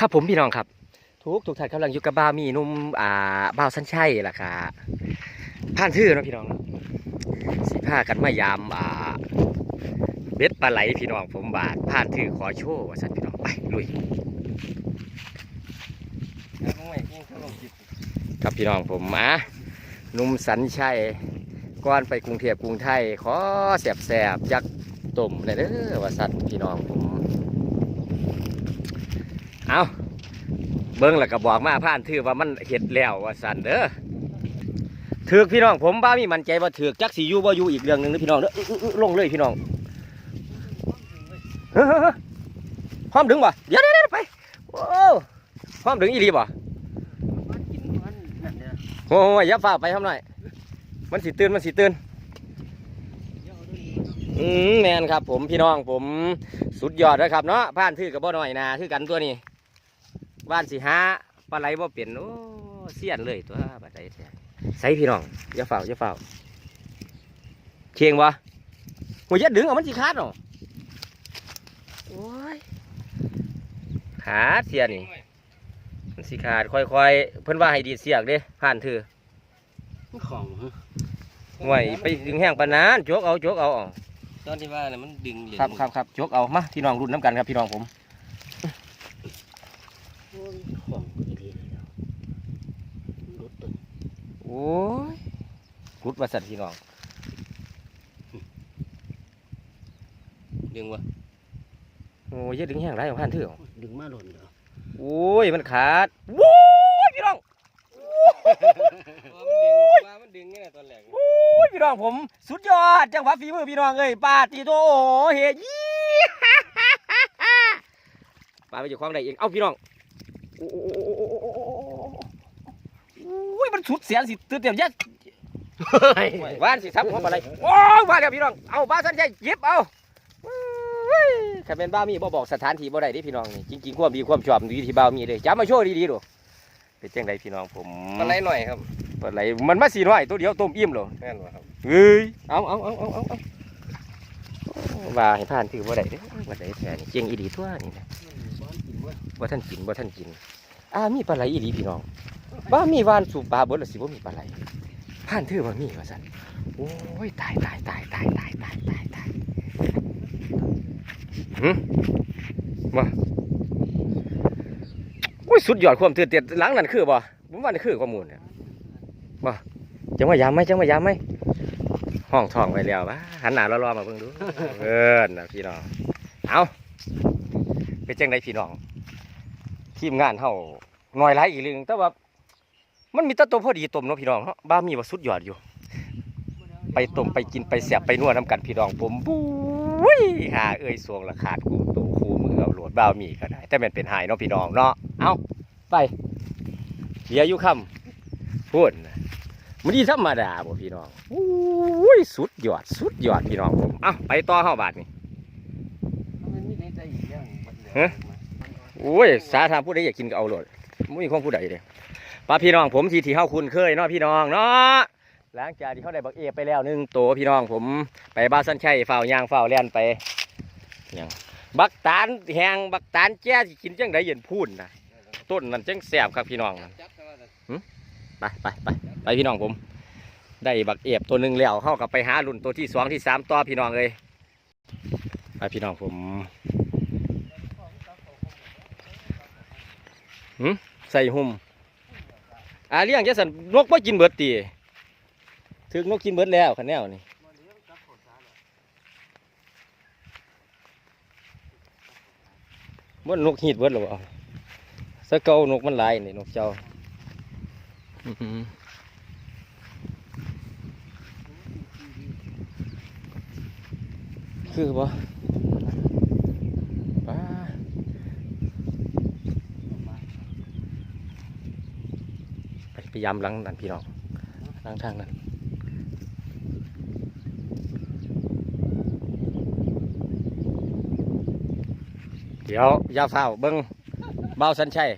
ครับผมพี่น้องครับ ทุกทุกท่านกำลังอยู่กับบ้ามีนุ่มอ่าบ้าวสันชัยล่ะค่ะผ่านทื่อเนาะพี่น้องเนาะสิพากันมายามอ่าเบ็ดปลาไหลพี่น้องผมบาดผ่านทื่อขอโชว์ว่าสันพี่น้องไปลุยครับพี่น้องผมมาหนุ่มสันชัยก่อนไปกรุงเทพกรุงไทยขอแสบแสบยักษ์ต้มเลยเด้อว่าสันพี่น้องผม เอาเบิ้งแล้วก็บอกมาผ่านถือว่ามันเห็ดแล้วว่าสันเด้อถือกพี่น้องผมบ้ามีมันใจว่าถือกจักสีอยู่บ่อยู่อีกเรื่องหนึ่งนะพี่น้องเด้อลงเลยพี่น้องเฮ้ยเฮ้ยเฮ้ยพร้อมดึงบ่เดี๋ยวเดี๋ยวเดี๋ยวไปโอ้พร้อมดึงอีหลีบ่โอ้ยย่าฝ่าไปทำหน่อยมันสิตื่นมันสิตื่นอืมแมนครับผมพี่น้องผมสุดยอดนะครับเนาะผ่านถือกับบ่หน้อยนาคือกันตัวนี้ บ้านสิหาปลาไหลบ่เปลี่ยนโอ้เสียนเลยตัวบัดใดแท้ใส่พี่น้องอย่าเฝ้าอย่าเฝ้าเคียงบ่หัวยัดดึงเอามันสิขาดเนาะโอ้ยขาดเสียนี่มันสิขาดค่อยๆ เพิ่นว่าให้ดีดเสียกเด้ผ่านถือของห่วยไปดึงแห้งปานนั้นจกเอาจกเอาเอาตอนที่ว่าเนี่ยมันดึงเหรียญครับครับครับจกเอามาพี่น้องรุ่นน้ำกันครับพี่น้องผม ของอีกทีเดียวรถตึงโอ้ยกุดว่าสัตว์พี่น้องดึงวะโอ้ยอย่าดึงแห้งไรของผ่านถือเอาดึงมาหล่นเด้อโอ้ยมันขาดโว้ยพี่น้องมันดึงว่ามันดึงนี่แหละตอนแรกโอ้ยพี่น้องผม สุดยอดจังหวะฝีมือพี่น้องเอ้ยปาตีโตโอ้โหเฮียยี่ปาไปอยู่ความใดเอง เอ้าพี่น้องโอ้โอ้ยมันสุดเสียงสิตื่นเต้นยัดว่านสิทับหัวปลาไหลโอ้ยว่าแล้วพี่น้องเอาบ้าสันใจยิบเอาโอ้ยถ้าเป็นบ้ามีบ่บอกสถานที่บ่ได้เดิพี่น้องนี่จริงๆความดีความชอบอยู่ที่บ้ามีเลยจ้ามาโชว์ดีๆดูเป็นจังไดพี่น้องผมปลาไหลหน่อยครับปลาไหลมันมาสีหน้อยตัวเดียวต้มอิ่มเหรอแม่นวะครับเฮ้ยเอาเอาเอาเอาเอาเอาว่าให้ผ่านถือว่ได้เด้อว่ได้แท้นี่เจียงอีดีตัวนี่นะ ว่าท่านกินว่าท่านกินอ่ามีปลาไหลอีดีพี่น้องว่ามีวานสูบปลาบดละสิว่ามีปลาไหลผ่านถือว่ามีว่าสันโอ้ยตายตายตายตายตายตายตายตายหืมว่าโอ้ยสุดยอดความตื่นเต้นหลังนั้นคือบ่ผมว่านี่คือข้อมูลเนี่ยบ่จังว่ายามไหมจังว่ายามไหมห้องทองไปแล้ววะหันหน้ารอๆมาเบิ่งดูเอิ้นนะพี่น้องเอา เป็นจังไดพี่น้อง ทีมงานเฮาหน่อยหลายอีกเรื่องแต่ว่า มันมีแตะตัวพอดีต้มเนาะพี่น้องเนาะบ้ามีว่าสุดยอดอยู่ ไปต้มไปกินไปแสบไปนวดน้ำกันพี่น้องผมบุ้ยหาเอ้ยสวงละขาดกูตัวคูมือเอาโหลดบ้ามีก็ได้ แต่มันเป็นหายเนาะพี่น้องเนาะเอาไปเดี๋ยวยู่คำพูดมันดีธรรมดาบ่พี่น้องอุ้ยสุดยอดสุดยอดพี่น้องผมเอ้าไปต่อเฮาบาดนี่มีในใจอีกอย่าง ฮะโอ้ยสาธารผู้ใดอยากกินก็เอาโลดบ่มีของผู้ใดเด้ป้าพี่น้องผมที่ที่เฮาคุ้นเคยเนาะพี่น้องเนาะหลังจากที่เขาได้บักเอไปแล้วหนึ่งตัวพี่น้องผมไปบ้านสันชัยฝ้าวยางฝ้าวแล่นไปยังบักตาลแหงบักตาลแจ้สิกินจังไดเย็นพูนนะต้นนั้นจังแซ่บครับพี่น้องนะไปไปไปไปพี่น้องผม ได้บักเอฟตัวหนึ่งแล้วเข้ากับไปหารุ่นตัวที่สองที่สามต่อพี่น้องเลยไปพี่น้องผม หืมใส่หุ่มอาเลี้ยงจะสันนกไม่กินเบิดตีถึงนกกินเบิดแล้วขันแนวนี่มันนกหีดเบิดหรอวะสะเกานกมันหลายนี่นกเจ้าอื้อหือคือบ่ป้าไปพ ยายามหลังนั่นพี่น้องหลังทางนั้นเดี๋ยวอย่าเฝ้าวเบิ้งเบาสันชัย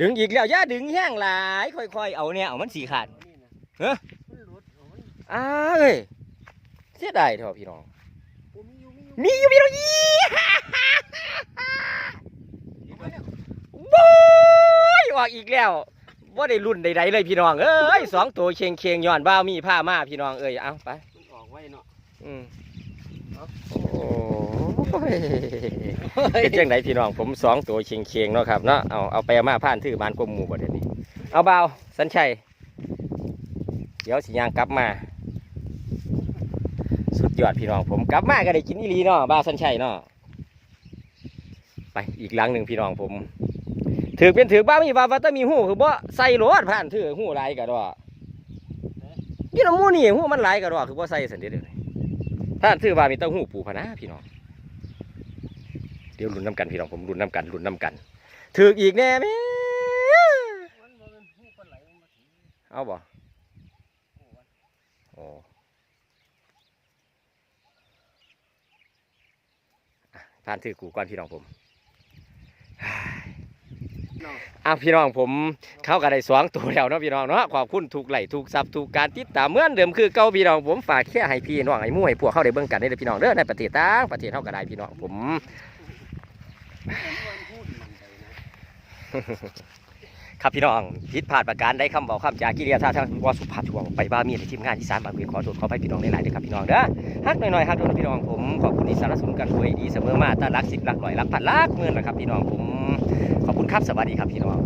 ดึงอีกแล้วอย่าดึงแห้งหลายค่อยๆเอาเนี่ยเอามันสีขาดอ้าเอ้ยเสียดายเถอะพี่น้องมีอยู่พี่น้องอีอกอีกแล้ว ว่าได้รุ่นใดๆเลยพี่น้องเอ้ยสองตัวเชียงเชียงย้อนบ้าวมีผ้ามาพี่น้องเอ้ยเอาไปมันออกไว้เนาะอืมโอ้ยเป็นจังไดพี่น้องผมสองตัวเชียงเชียงเนาะครับเนาะเอาเอาไปเอามาผ่านถือบานกลมหมู่บ่เดี๋ยวนี้เอาเบาวสัญชัยเดี๋ยวสิยางกลับมา สุดยอดพี่น้องผมกลับมาก็ได้กินอีหลีเนาะบ่าวสัญชัยเนาะไปอีกหลังหนึ่งพี่น้องผม ถือเป็นถือบ้ามีบ้าว่าแตมีหูคือบ่ใส่รถผ่านถือหูหลายกะดอกพี่น้องมูนี่หูมันหลายกะดอกคือบ่ใส่สันเดียวนี้ผ่านถือว่ามีเต้าหูปูพะนะพี่น้องเดี๋ยวลุ้นน้ำกันพี่น้องผมลุ้นน้ำกันลุ้นน้ำกันถืออีกแน่แม่มันบ่เป็นหูปลาไหมเอาบ่โอ้ผ่านถือกูก่อนพี่น้องผม เนาะอ้าพี่น้องผมเข้ากันได้สองตัวแล้วเนาะพี่น้องเนาะขอบคุณถูกไหลถูกซับถูกการติดตามเหมือนเดิมคือเก่าพี่น้องผมฝากแค่ให้พี่น้องให้มู่ให้พวกเข้าได้เบิ่งกันได้เลยพี่น้องเด้อในประเทศต่างประเทศเท่ากันได้พี่น้องผมครับพี่น้องผิดพลาดประการได้คำบอกคำจากกิริยาท่าทางว่าสุภาพช่วงไปบ้ามีในทีมงานที่สามบางเวียนขอโทษขอไปพี่น้องหลายๆเด้อครับพี่น้องเด้อฮักหน่อยๆฮักโดนพี่น้องผมขอบคุณที่สนับสนุนกันด้วยดีเสมอมาตารักสิบรักร้อยรักพันรักหมื่นนะครับพี่น้องผม คุณครับ สวัสดีครับพี่น้อง